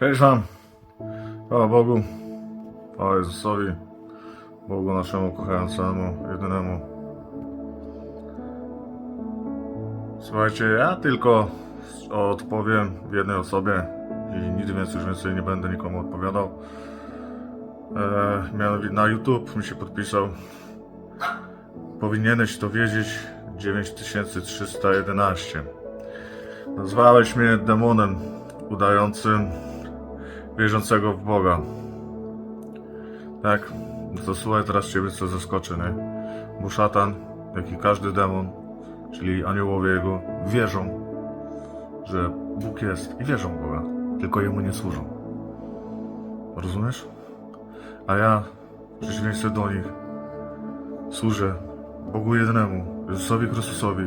Cześć Wam. Chwała Bogu. Chwała Jezusowi. Bogu naszemu kochającemu, jedynemu. Słuchajcie, ja tylko odpowiem jednej osobie i nigdy więcej już więcej nie będę nikomu odpowiadał. E, mianowicie na YouTube mi się podpisał. Powinieneś to wiedzieć 9311. Nazwałeś mnie demonem udającym wierzącego w Boga. Tak, to słuchaj teraz ciebie co zaskoczy, nie? Bo szatan, jak i każdy demon, czyli aniołowie jego, wierzą, że Bóg jest i wierzą w Boga, tylko jemu nie służą. Rozumiesz? A ja, w przeciwieństwie do nich, służę Bogu jednemu, Jezusowi Chrystusowi,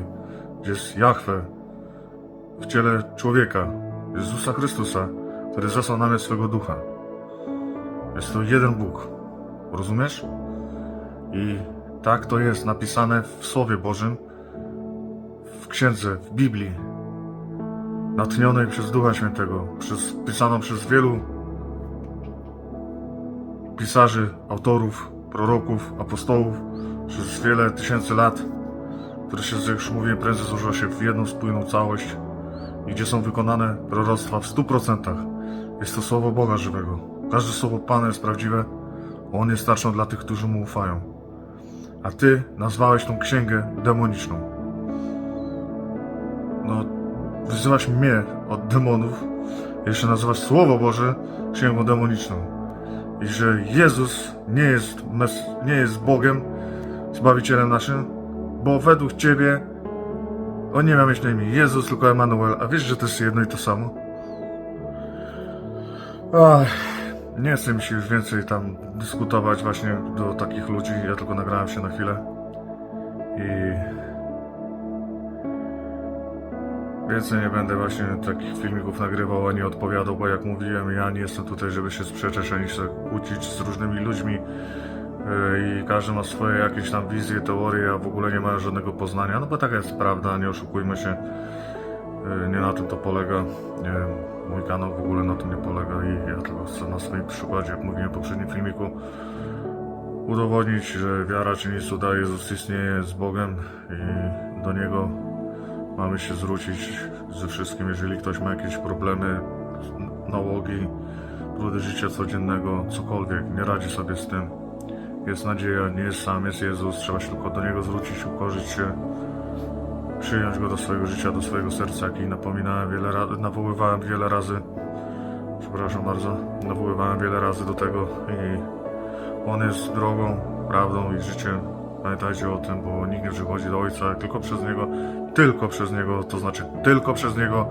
gdzie jest Jahwe, w ciele człowieka, Jezusa Chrystusa, który zasłał na mnie swego ducha. Jest to jeden Bóg. Rozumiesz? I tak to jest napisane w Słowie Bożym, w Księdze, w Biblii, natchnionej przez Ducha Świętego, przez, pisaną przez wielu pisarzy, autorów, proroków, apostołów, przez wiele tysięcy lat, które się, jak już mówiłem, prędzej złożyło się w jedną spójną całość i gdzie są wykonane proroctwa w stu procentach. Jest to słowo Boga żywego. Każde słowo Pana jest prawdziwe, bo On jest starszą dla tych, którzy Mu ufają. A Ty nazwałeś tą księgę demoniczną. No, wyzywasz mnie od demonów, jeszcze nazywasz Słowo Boże księgą demoniczną. I że Jezus nie jest, nie jest Bogiem, Zbawicielem naszym, bo według Ciebie on nie miał mieć na imię Jezus, tylko Emanuel. A wiesz, że to jest jedno i to samo? Ach, nie mi się już więcej tam dyskutować właśnie do takich ludzi. Ja tylko nagrałem się na chwilę. I... Więcej nie będę właśnie takich filmików nagrywał ani odpowiadał, bo jak mówiłem, ja nie jestem tutaj, żeby się sprzeczać ani się kłócić z różnymi ludźmi. Yy, i każdy ma swoje jakieś tam wizje, teorie, a w ogóle nie ma żadnego poznania, no bo taka jest prawda, nie oszukujmy się, Yy, nie na tym to polega, nie, mój kanał w ogóle na tym nie polega i ja tylko chcę na swoim przykładzie, jak mówiłem w poprzednim filmiku, udowodnić, że wiara czyni cuda, Jezus istnieje z Bogiem i do Niego mamy się zwrócić ze wszystkim, jeżeli ktoś ma jakieś problemy, nałogi, trudy życia codziennego, cokolwiek, nie radzi sobie z tym, jest nadzieja, nie jest sam, jest Jezus, trzeba się tylko do Niego zwrócić, ukorzyć się, przyjąć Go do swojego życia, do swojego serca, jak i napominałem wiele razy, nawoływałem wiele razy, przepraszam bardzo, nawoływałem wiele razy do tego i On jest drogą, prawdą i życiem. Pamiętajcie o tym, bo nikt nie przychodzi do Ojca tylko przez Niego, tylko przez Niego, to znaczy tylko przez Niego,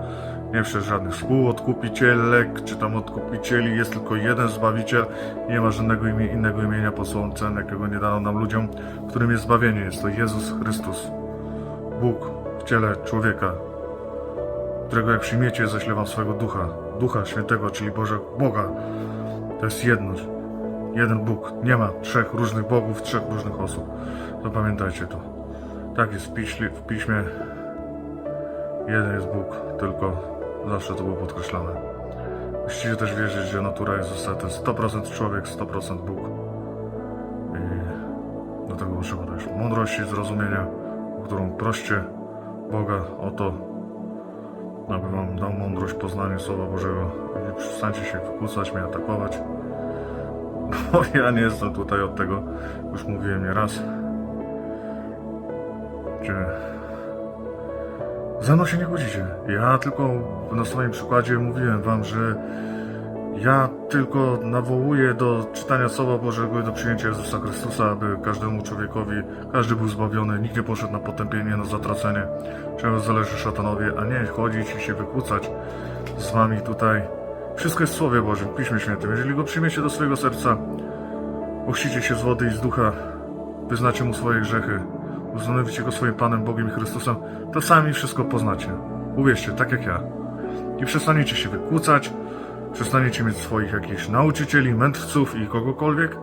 nie przez żadnych współodkupicielek, czy tam odkupicieli, jest tylko jeden Zbawiciel, nie ma żadnego imię, innego imienia posłącen, jakiego nie dano nam ludziom, którym jest zbawienie, jest to Jezus Chrystus, Bóg ciele człowieka, którego jak przyjmiecie, ześlę wam swojego Ducha, Ducha Świętego, czyli Boże, Boga, to jest jedność, jeden Bóg, nie ma trzech różnych bogów, trzech różnych osób, to pamiętajcie to. Tak jest w piśmie, jeden jest Bóg, tylko zawsze to było podkreślane. Musicie też wierzyć, że natura jest zasadą 100% człowiek, 100% Bóg. I do tego potrzeba też mądrości, zrozumienia, którą proście Boga o to, aby wam dał mądrość poznania Słowa Bożego. I przestańcie się wykłócać, mnie atakować. Bo ja nie jestem tutaj od tego, już mówiłem nieraz. Gdzie ze mną się nie kłócicie. Ja tylko na swoim przykładzie mówiłem wam, że ja tylko nawołuję do czytania Słowa Bożego i do przyjęcia Jezusa Chrystusa, aby każdemu człowiekowi, każdy był zbawiony, nikt nie poszedł na potępienie, na zatracenie, czego zależy szatanowi, a nie chodzić i się wykłócać z wami tutaj. Wszystko jest w Słowie Bożym, w Piśmie Świętym. Jeżeli go przyjmiecie do swojego serca, ochrzcicie się z wody i z ducha, wyznacie mu swoje grzechy, ustanowicie go swoim Panem, Bogiem i Chrystusem, to sami wszystko poznacie. Uwierzcie, tak jak ja. I przestaniecie się wykłócać, przestaniecie mieć swoich jakichś nauczycieli, mędrców i kogokolwiek.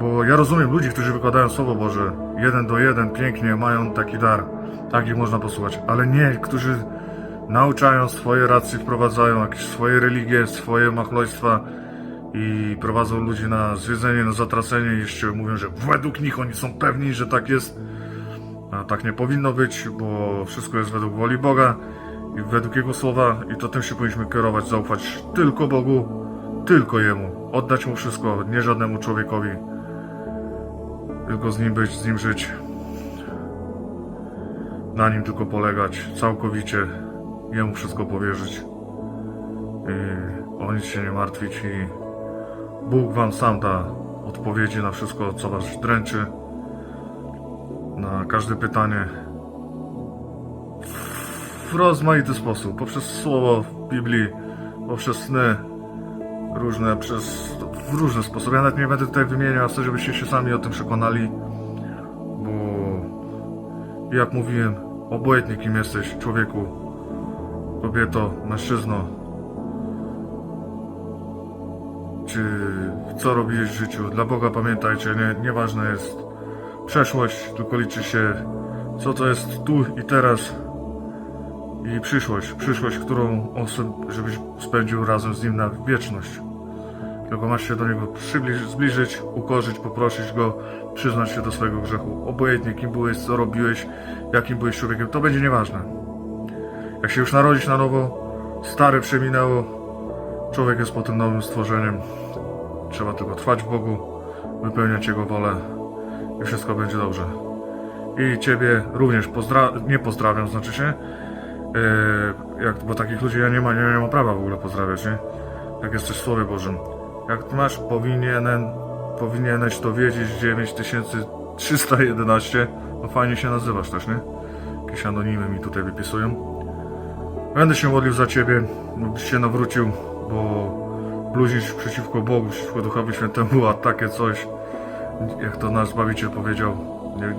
Bo ja rozumiem ludzi, którzy wykładają Słowo Boże jeden do jeden, pięknie, mają taki dar. Tak ich można posłuchać. Ale nie, którzy nauczają, swoje racje wprowadzają, jakieś swoje religie, swoje machlojstwa i prowadzą ludzi na zwiedzenie, na zatracenie. Jeszcze mówią, że według nich oni są pewni, że tak jest. A tak nie powinno być, bo wszystko jest według woli Boga i według Jego słowa i to tym się powinniśmy kierować, zaufać tylko Bogu, tylko Jemu, oddać Mu wszystko, nie żadnemu człowiekowi, tylko z Nim być, z Nim żyć, na Nim tylko polegać, całkowicie Jemu wszystko powierzyć. I o nic się nie martwić. I Bóg Wam sam da odpowiedzi na wszystko, co Was dręczy, na każde pytanie w rozmaity sposób, poprzez słowo w Biblii, poprzez sny różne, przez, w różne sposoby. Ja nawet nie będę tutaj wymieniał, chcę, żebyście się sami o tym przekonali, bo jak mówiłem, obojętnie kim jesteś, człowieku, kobieto, mężczyzno, czy co robiłeś w życiu, dla Boga pamiętajcie, nie, nieważne jest przeszłość, tylko liczy się co to jest tu i teraz i przyszłość, przyszłość, którą on żebyś spędził razem z nim na wieczność. Tylko masz się do niego przybliżyć, zbliżyć, ukorzyć, poprosić go, przyznać się do swojego grzechu. Obojętnie kim byłeś, co robiłeś, jakim byłeś człowiekiem, to będzie nieważne. Jak się już narodzić na nowo, stare przeminęło, człowiek jest potem nowym stworzeniem. Trzeba tylko trwać w Bogu, wypełniać Jego wolę i wszystko będzie dobrze. I Ciebie również pozdra- nie pozdrawiam, znaczy się, Yy, jak, bo takich ludzi ja nie ma, nie, nie ma prawa w ogóle pozdrawiać, nie? Jak jesteś w Słowie Bożym. Jak masz, powinienem, powinieneś to wiedzieć 9311, no fajnie się nazywasz też, nie? Jakieś anonimy mi tutaj wypisują. Będę się modlił za Ciebie, byś się nawrócił, bo bluźnić przeciwko Bogu, przeciwko Duchowi Świętemu, a takie coś, jak to nasz Zbawiciel powiedział, nie,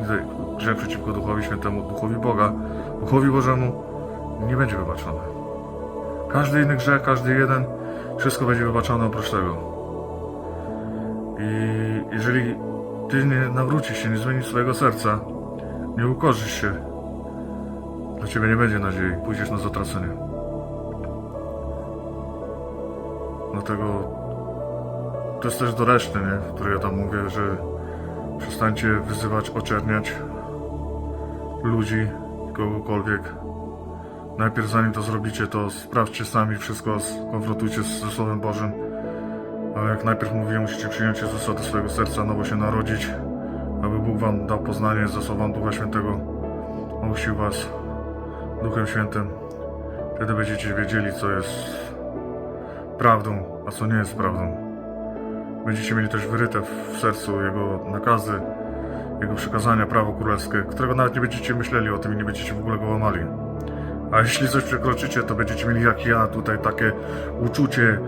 grzech przeciwko Duchowi Świętemu, Duchowi Boga, Duchowi Bożemu, nie będzie wybaczony. Każdy inny grzech, każdy jeden, wszystko będzie wybaczone oprócz tego. I jeżeli ty nie nawrócisz się, nie zmienisz swojego serca, nie ukorzysz się, dla ciebie nie będzie nadziei, pójdziesz na zatracenie. Dlatego to jest też do reszty, nie? które ja tam mówię, że przestańcie wyzywać, oczerniać ludzi, kogokolwiek, Najpierw zanim to zrobicie, to sprawdźcie sami wszystko, skonfrontujcie ze Słowem Bożym. Ale jak najpierw mówiłem, musicie przyjąć Jezusa do swojego serca, nowo się narodzić, aby Bóg wam dał poznanie, zasłał wam Ducha Świętego, ogłosił was Duchem Świętym. Wtedy będziecie wiedzieli, co jest prawdą, a co nie jest prawdą. Będziecie mieli też wyryte w sercu Jego nakazy, Jego przykazania, prawo królewskie, którego nawet nie będziecie myśleli o tym i nie będziecie w ogóle go łamali. A jeśli coś przekroczycie, to będziecie mieli jak ja tutaj takie uczucie.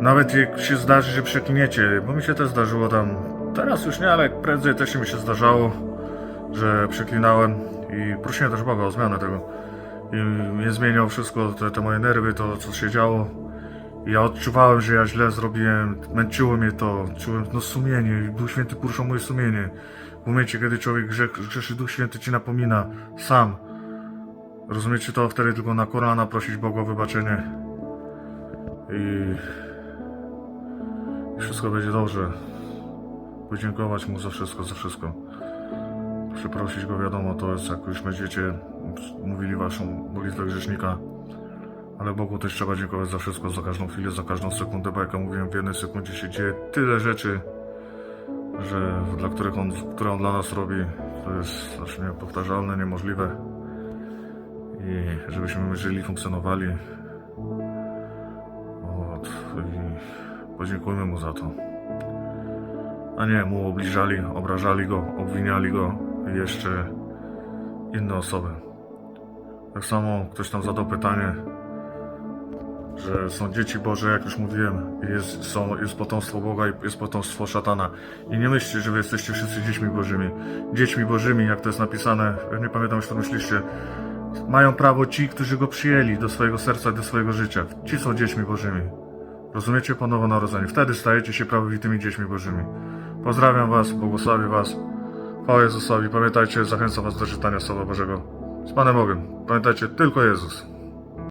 Nawet jak się zdarzy, że przekliniecie, bo mi się też zdarzyło tam. Teraz już nie, ale prędzej też mi się zdarzało, że przeklinałem i prosiłem też Boga o zmianę tego. I mnie zmieniał wszystko, te, te moje nerwy, to co się działo. I ja odczuwałem, że ja źle zrobiłem, męczyło mnie to, czułem no sumienie, Duch Święty poruszał moje sumienie. W momencie, kiedy człowiek grze, grzeszy, Duch Święty ci napomina, sam. Rozumiecie to? Wtedy tylko na Korana prosić Boga o wybaczenie. I... I wszystko będzie dobrze. Podziękować Mu za wszystko, za wszystko. Przeprosić Go, wiadomo, to jest jak już będziecie mówili Waszą modlitwę grzesznika. Ale Bogu też trzeba dziękować za wszystko, za każdą chwilę, za każdą sekundę, bo jak ja mówiłem, w jednej sekundzie się dzieje tyle rzeczy, że dla których on, które On dla nas robi, to jest znaczy niepowtarzalne, niemożliwe i żebyśmy żyli, funkcjonowali. Od, I podziękujmy mu za to. A nie mu obliżali, obrażali go, obwiniali go i jeszcze inne osoby. Tak samo ktoś tam zadał pytanie, że są dzieci Boże, jak już mówiłem, jest, są, jest potomstwo Boga i jest potomstwo szatana. I nie myślcie, że wy jesteście wszyscy dziećmi Bożymi. Dziećmi Bożymi, jak to jest napisane, nie pamiętam już to myśliście, mają prawo ci, którzy go przyjęli do swojego serca, do swojego życia. Ci są dziećmi Bożymi. Rozumiecie po nowonarodzeniu. Wtedy stajecie się prawowitymi dziećmi Bożymi. Pozdrawiam Was, błogosławię Was. Chwała Jezusowi. Pamiętajcie, zachęcam Was do czytania Słowa Bożego. Z Panem Bogiem. Pamiętajcie, tylko Jezus.